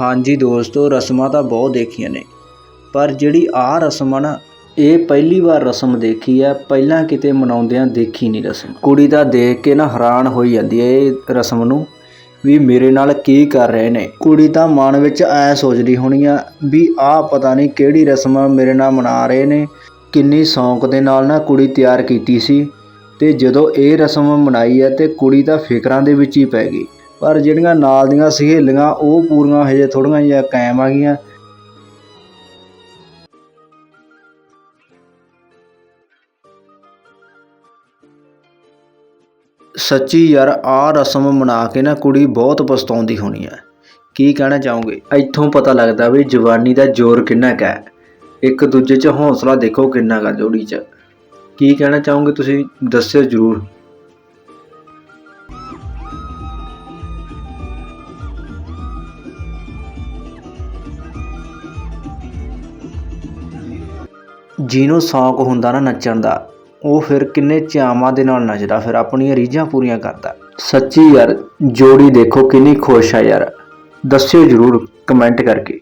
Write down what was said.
ਹਾਂਜੀ ਦੋਸਤੋ, ਰਸਮਾਂ ਤਾਂ ਬਹੁਤ ਦੇਖੀਆਂ ਨੇ। ਪਰ ਜਿਹੜੀ ਆਹ ਰਸਮ ਆ ਨਾ, ਇਹ ਪਹਿਲੀ ਵਾਰ ਰਸਮ ਦੇਖੀ ਆ, ਪਹਿਲਾਂ ਕਿਤੇ ਮਨਾਉਂਦਿਆਂ ਦੇਖੀ ਨਹੀਂ ਰਸਮ। ਕੁੜੀ ਤਾਂ ਦੇਖ ਕੇ ਨਾ ਹੈਰਾਨ ਹੋਈ ਜਾਂਦੀ ਹੈ ਇਹ ਰਸਮ ਨੂੰ, ਵੀ ਮੇਰੇ ਨਾਲ ਕੀ ਕਰ ਰਹੇ ਨੇ। ਕੁੜੀ ਤਾਂ ਮਨ ਵਿੱਚ ਐ ਸੋਚਦੀ ਹੋਣੀ ਆ, ਵੀ ਆਹ ਪਤਾ ਨਹੀਂ ਕਿਹੜੀ ਰਸਮ ਮੇਰੇ ਨਾਲ ਮਨਾ ਰਹੇ ਨੇ। ਕਿੰਨੀ ਸ਼ੌਂਕ ਦੇ ਨਾਲ ਨਾ ਕੁੜੀ ਤਿਆਰ ਕੀਤੀ ਸੀ, ਤੇ ਜਦੋਂ ਇਹ ਰਸਮ ਮਨਾਈ ਹੈ ਤੇ ਕੁੜੀ ਤਾਂ ਫਿਕਰਾਂ ਦੇ ਵਿੱਚ ਹੀ ਪੈ ਗਈ। ਪਰ ਜਿਹੜੀਆਂ ਨਾਲ ਦੀਆਂ ਸਹੇਲੀਆਂ, ਉਹ ਪੂਰੀਆਂ ਹਜੇ ਥੋੜੀਆਂ ਜਿਹੀਆਂ ਕਾਇਮ ਆ ਗਈਆਂ। ਸੱਚੀ ਯਾਰ ਆ ਰਸਮ ਮਨਾ ਕੇ ਨਾ ਕੁੜੀ ਬਹੁਤ ਪਛਤਾਉਂਦੀ ਹੋਣੀ ਹੈ ਕੀ ਕਹਿਣਾ ਚਾਹੋਗੇ? ਇੱਥੋਂ ਪਤਾ ਲੱਗਦਾ ਵੀ ਜਵਾਨੀ ਦਾ ਜ਼ੋਰ ਕਿੰਨਾ ਕੁ ਹੈ। ਇੱਕ ਦੂਜੇ 'ਚ ਹੌਸਲਾ ਦੇਖੋ ਕਿੰਨਾ ਕੁ ਜੋੜੀ 'ਚ। ਕੀ ਕਹਿਣਾ ਚਾਹੋਗੇ ਤੁਸੀਂ? ਦੱਸਿਓ ਜ਼ਰੂਰ। ਜਿਹਨੂੰ ਸ਼ੌਂਕ ਹੁੰਦਾ ਨਾ ਨੱਚਣ ਦਾ, ਉਹ ਫਿਰ ਕਿੰਨੇ ਚਾਵਾਂ ਦੇ ਨਾਲ ਨੱਚਦਾ, ਫਿਰ ਆਪਣੀਆਂ ਰੀਝਾਂ ਪੂਰੀਆਂ ਕਰਦਾ। ਸੱਚੀ ਯਾਰ, ਜੋੜੀ ਦੇਖੋ ਕਿੰਨੀ ਖੁਸ਼ ਆ ਯਾਰ। ਦੱਸਿਓ ਜਰੂਰ ਕਮੈਂਟ ਕਰਕੇ।